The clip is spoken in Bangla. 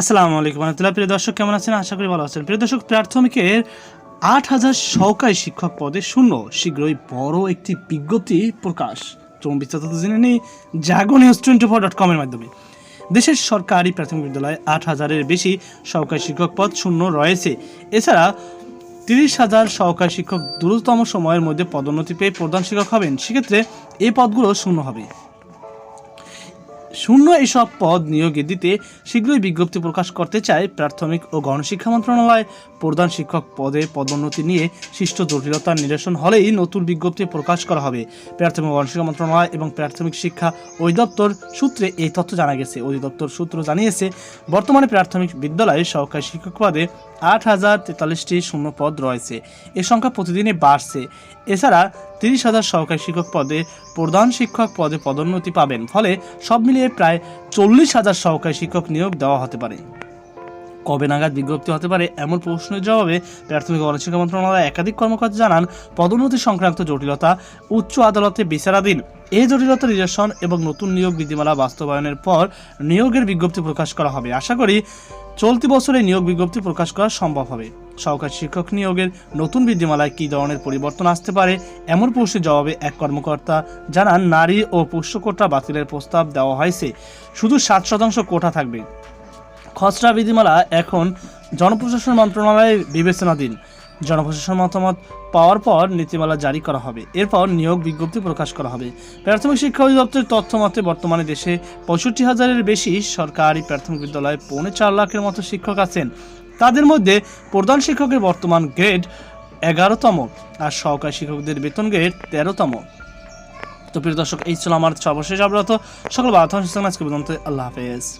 আসসালামু আলাইকুম রহমতুল্লাহ। প্রিয় দর্শক, কেমন আছেন? আশা করি ভালো আছেন। প্রিয় দর্শক, প্রাথমিকের আট হাজার সহকারী শিক্ষক পদে শূন্য। শীঘ্রই বড় একটি বিজ্ঞপ্তি প্রকাশ। চরম বিস্তারিত জেনে নিই Jago news twenty four dot কমের মাধ্যমে। দেশের সরকারি প্রাথমিক বিদ্যালয়ে আট হাজারের বেশি সহকারী শিক্ষক পদ শূন্য রয়েছে। এছাড়া তিরিশ হাজার সহকারী শিক্ষক দ্রুততম সময়ের মধ্যে পদোন্নতি পেয়ে প্রধান শিক্ষক হবেন। সেক্ষেত্রে এই পদগুলো শূন্য হবে। শূন্য এসব পদ নিয়োগে দিতে শীঘ্রই বিজ্ঞপ্তি প্রকাশ করতে চায় প্রাথমিক ও গণশিক্ষা মন্ত্রণালয়। প্রধান শিক্ষক পদে পদোন্নতি নিয়ে সৃষ্ট জটিলতার নিরসন হলেই নতুন বিজ্ঞপ্তি প্রকাশ করা হবে। প্রাথমিক গণশিক্ষা মন্ত্রণালয় এবং প্রাথমিক শিক্ষা অধিদপ্তর সূত্রে এই তথ্য জানা গেছে। অধিদপ্তর সূত্র জানিয়েছে, বর্তমানে প্রাথমিক বিদ্যালয়ে সহকারী শিক্ষক পদে আট হাজার তেতাল্লিশটি শূন্য পদ রয়েছে। এ সংখ্যা প্রতিদিনই বাড়ছে। এছাড়া তিরিশ হাজার সহকারী শিক্ষক পদে প্রধান শিক্ষক পদে পদোন্নতি পাবেন। ফলে সব মিলিয়ে প্রায় চল্লিশ হাজার সহকারী শিক্ষক নিয়োগ দেওয়া হতে পারে। কবে নাগাদ বিজ্ঞপ্তি হতে পারে এমন প্রশ্নের জবাবে প্রাথমিক গণশিক্ষা মন্ত্রণালয় একাধিক কর্মকর্তা জানান, পদোন্নতি সংক্রান্ত জটিলতা উচ্চ আদালতে বিচারাধীন। এই জটিলতা নিরসন এবং নতুন নিয়োগ বিধিমালা বাস্তবায়নের পর নিয়োগের বিজ্ঞপ্তি প্রকাশ করা হবে। আশা করি চলতি বছরে নিয়োগ বিজ্ঞপ্তি প্রকাশ করা সম্ভব হবে। সহকারী শিক্ষক নিয়োগের নতুন বিধিমালায় কী ধরনের পরিবর্তন আসতে পারে, এমন প্রশ্নের জবাবে এক কর্মকর্তা জানান, নারী ও পুষ্য কোটা বাতিলের প্রস্তাব দেওয়া হয়েছে। শুধু ষাট শতাংশ কোটা থাকবে। খসড়া বিধিমালা এখন জনপ্রশাসন মন্ত্রণালয়ে বিবেচনাধীন। জনপ্রশাসন মতামত পাওয়ার পর নীতিমালা জারি করা হবে। এরপর নিয়োগ বিজ্ঞপ্তি প্রকাশ করা হবে। প্রাথমিক শিক্ষা অধিদপ্তরের তথ্য মতে, বর্তমানে দেশে পঁয়ষট্টি হাজারের বেশি সরকারি প্রাথমিক বিদ্যালয়ে পৌনে চার লাখের মতো শিক্ষক আছেন। তাদের মধ্যে প্রধান শিক্ষকের বর্তমান গ্রেড এগারোতম আর সহকারী শিক্ষকদের বেতন গ্রেড তেরোতম। তো প্রিয় দর্শক, এই ছিল আমার সর্বশেষ অবরত সকল বাধা আজকে পর্যন্ত আল্লাহ হাফেজ।